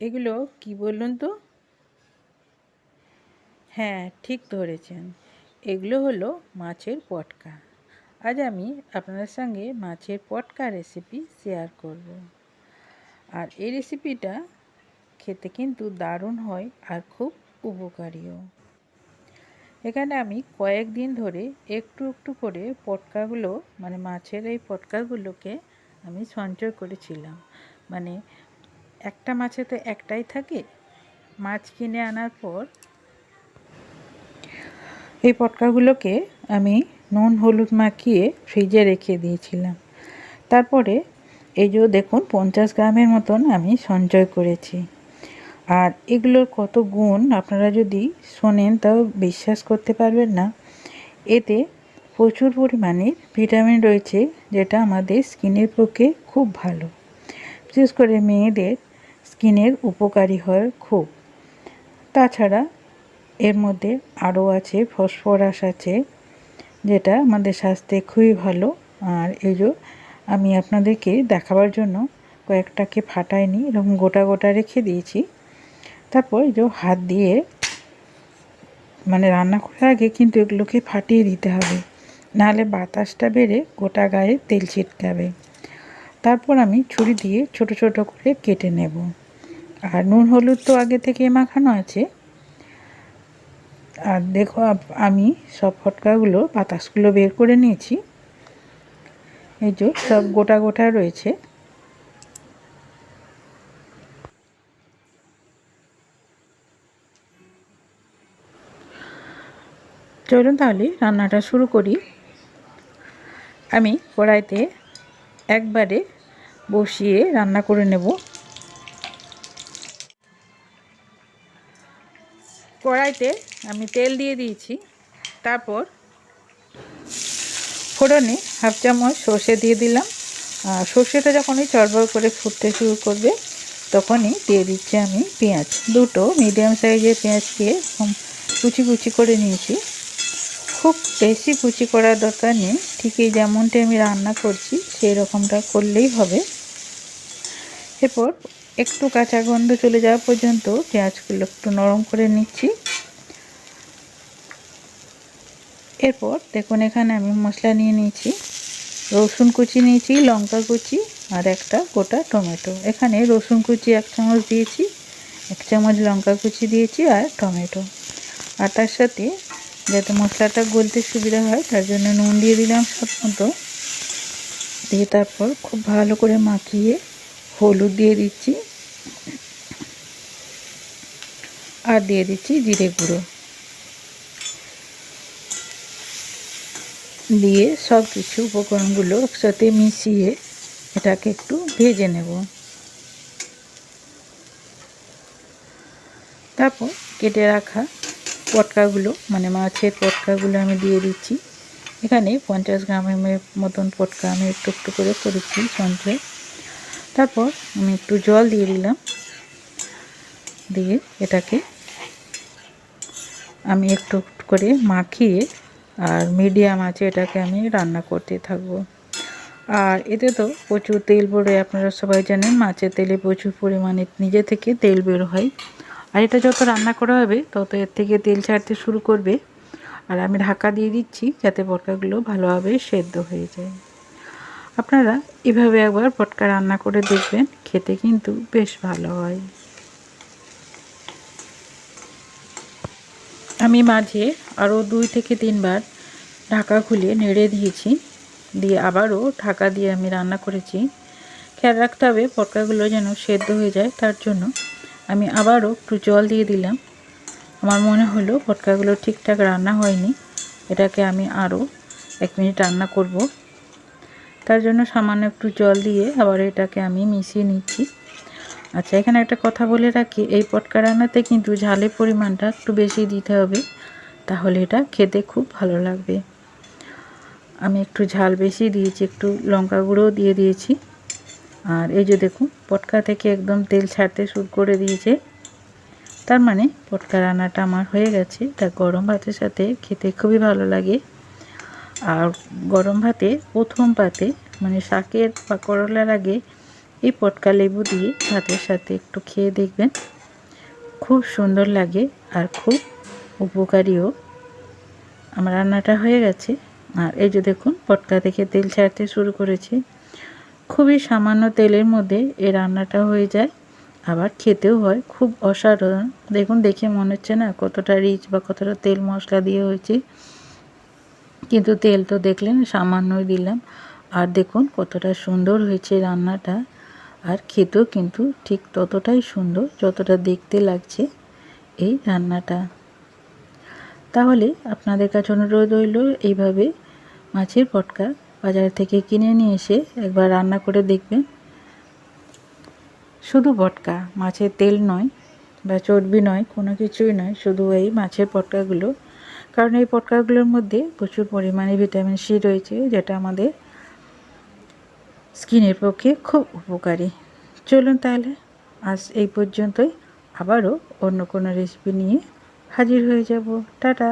এগুলো কি বলুন তো? হ্যাঁ ঠিক ধরেছেন। এগুলো হলো মাছের পটকা। আজ আমি আপনাদের সঙ্গে মাছের পটকা রেসিপি শেয়ার করব। আর এই রেসিপিটা খেতে কিন্তু দারুণ হয় আর খুব উপকারীও। এখানে আমি কয়েকদিন ধরে একটু একটু করে পটকাগুলো মানে মাছের এই পটকাগুলোকে আমি সঞ্চয় করেছিলাম। মানে একটা মাছে তো একটাই থাকে। মাছ কিনে আনার পর এই পটকাগুলোকে আমি নুন, হলুদ মাখিয়ে ফ্রিজে রেখে দিয়েছিলাম। তারপরে এই যে দেখুন, পঞ্চাশ গ্রামের মতন আমি সঞ্চয় করেছি। আর এগুলোর কত গুণ আপনারা যদি শোনেন, তাও বিশ্বাস করতে পারবেন না। এতে প্রচুর পরিমাণে ভিটামিন রয়েছে, যেটা আমাদের স্কিনের পক্ষে খুব ভালো। বিশেষ করে মেয়েদের স্কিনের উপকারী হয় খুব। তাছাড়া এর মধ্যে আরও আছে, ফসফরাস আছে, যেটা আমাদের স্বাস্থ্যে খুবই ভালো। আর এই যে আমি আপনাদেরকে দেখাবার জন্য কয়েকটাকে ফাটাইনি, এরকম গোটা গোটা রেখে দিয়েছি। তারপর এই যে হাত দিয়ে মানে রান্না করার আগে কিন্তু এগুলোকে ফাটিয়ে দিতে হবে। নাহলে বাতাসটা বেড়ে গোটা গায়ে তেল ছিটকাবে। তারপর আমি ছুরি দিয়ে ছোট ছোট করে কেটে নেব। আর নুন হলুদ তো আগে থেকে মাখানো আছে। আর দেখো আমি সব ফটকাগুলো, বাতাসগুলো বের করে নিয়েছি। এই যে সব গোটা গোটা রয়েছে। চলুন তাহলে রান্নাটা শুরু করি। আমি কড়াইতে একবারে বসিয়ে রান্না করে নেব। কড়াইতে আমি তেল দিয়ে দিয়েছি। তারপর ফোড়নে হাফ চামচ সর্ষে দিয়ে দিলাম। আর সর্ষেটা যখনই চড়বড় করে ফুটতে শুরু করবে, তখনই দিয়ে দিচ্ছি আমি পেঁয়াজ। দুটো মিডিয়াম সাইজের পেঁয়াজকে কুচি কুচি করে নিয়েছি। খুব বেশি কুচি করার দরকার নেই। ঠিকই যেমনটা আমি রান্না করছি, সেই রকমটা করলেই হবে। এরপর একটু কাঁচা গন্ধ চলে যাওয়া পর্যন্ত পেঁয়াজগুলো একটু নরম করে নিচ্ছি। এরপর দেখুন এখানে আমি মশলা নিয়ে নিয়েছি, রসুন কুচি নিয়েছি, লঙ্কা কুচি আর একটা গোটা টমেটো। এখানে রসুন কুচি এক চামচ দিয়েছি, এক চামচ লঙ্কা কুচি দিয়েছি আর টমেটো। আর তার সাথে যাতে মশলাটা গলতে সুবিধা হয়, তার জন্য নুন দিয়ে দিলাম সব মতো। দিয়ে তারপর খুব ভালো করে মাখিয়ে হলুদ দিয়ে দিচ্ছি। আর দিয়ে দিচ্ছি জিরে গুঁড়ো। দিয়ে সব কিছু উপকরণগুলো একসাথে মিশিয়ে এটাকে একটু ভেজে নেব। তারপর কেটে রাখা পটকাগুলো মানে মাছের পটকাগুলো আমি দিয়ে দিচ্ছি। এখানে পঞ্চাশ গ্রামের মতন পটকা আমি একটু একটু করে করেছি সঞ্চয়। তারপর আমি একটু জল দিয়ে দিলাম। দিয়ে এটাকে আমি একটু করে মাখিয়ে আর মিডিয়াম আছে এটাকে আমি রান্না করতে থাকব। আর এতে তো প্রচুর তেল পড়ে, আপনারা সবাই জানেন মাছের তেলে প্রচুর পরিমাণে নিজে থেকে তেল বের হয়। আর এটা যত রান্না করা হবে, তত এর থেকে তেল ছাড়তে শুরু করবে। আর আমি ঢাকা দিয়ে দিচ্ছি যাতে পটকাগুলো ভালোভাবে সেদ্ধ হয়ে যায়। আপনারা এভাবে একবার পটকা রান্না করে দেখবেন, খেতে কিন্তু বেশ ভালো হয়। আমি মাঝে আরও দুই থেকে তিনবার ঢাকা খুলে নেড়ে দিয়েছি, দিয়ে আবারও ঢাকা দিয়ে আমি রান্না করেছি। খেয়াল রাখতে হবে পটকাগুলো যেন সেদ্ধ হয়ে যায়, তার জন্য আমি আবারও একটু জল দিয়ে দিলাম। আমার মনে হলো পটকাগুলো ঠিকঠাক রান্না হয়নি, এটাকে আমি আরও এক মিনিট রান্না করব। তার জন্য সামান্য একটু জল দিয়ে আবার এটাকে আমি মিশিয়ে নিচ্ছি। আচ্ছা এখানে একটা কথা বলে রাখি, এই পটকা রান্নাতে কিন্তু ঝালের পরিমাণটা একটু বেশি দিতে হবে, তাহলে এটা খেতে খুব ভালো লাগবে। আমি একটু ঝাল বেশি দিয়েছি, একটু লঙ্কা গুঁড়োও দিয়ে দিয়েছি। আর এই যে দেখুন, পটকা থেকে একদম তেল ছাড়তে শুরু করে দিয়েছে। তার মানে পটকা রান্নাটা আমার হয়ে গেছে তা গরম ভাতের সাথে খেতে খুবই ভালো লাগে। আর গরম ভাতে, প্রথম পাতে মানে শাকের বা করলার আগে এই পটকা লেবু দিয়ে ভাতের সাথে একটু খেয়ে দেখবেন। খুব সুন্দর লাগে আর খুব উপকারীও। আমার রান্নাটা হয়ে গেছে। আর এই যে দেখুন, পটকা থেকে তেল ছাড়তে শুরু করেছে। খুবই সামান্য তেলের মধ্যে এই রান্নাটা হয়ে যায়। আবার খেতেও হয়, খুব অসাধারণ। দেখুন, দেখে মনে হচ্ছে না কতটা রিচ বা কতটা তেল মশলা দিয়ে হয়েছে। কিন্তু তেল তো দেখলেন, সামান্যই দিলাম। আর দেখুন কতটা সুন্দর হয়েছে রান্নাটা। আর খেতেও কিন্তু ঠিক ততটাই সুন্দর, যতটা দেখতে লাগছে এই রান্নাটা। তাহলে আপনাদের কাছে অনুরোধ রইল, এইভাবে মাছের পটকা বাজার থেকে কিনে নিয়ে এসে একবার রান্না করে দেখবেন। শুধু পটকা, মাছের তেল নয় বা চর্বি নয়, কোনো কিছুই নয়, শুধু এই মাছের পটকাগুলো কারণ এই পটকাগুলোর মধ্যে প্রচুর পরিমাণে ভিটামিন সি রয়েছে, যেটা আমাদের স্কিনের পক্ষে খুব উপকারী। চলুন তাহলে আজ এই পর্যন্তই। আবারও অন্য কোনো রেসিপি নিয়ে হাজির হয়ে যাব। টাটা!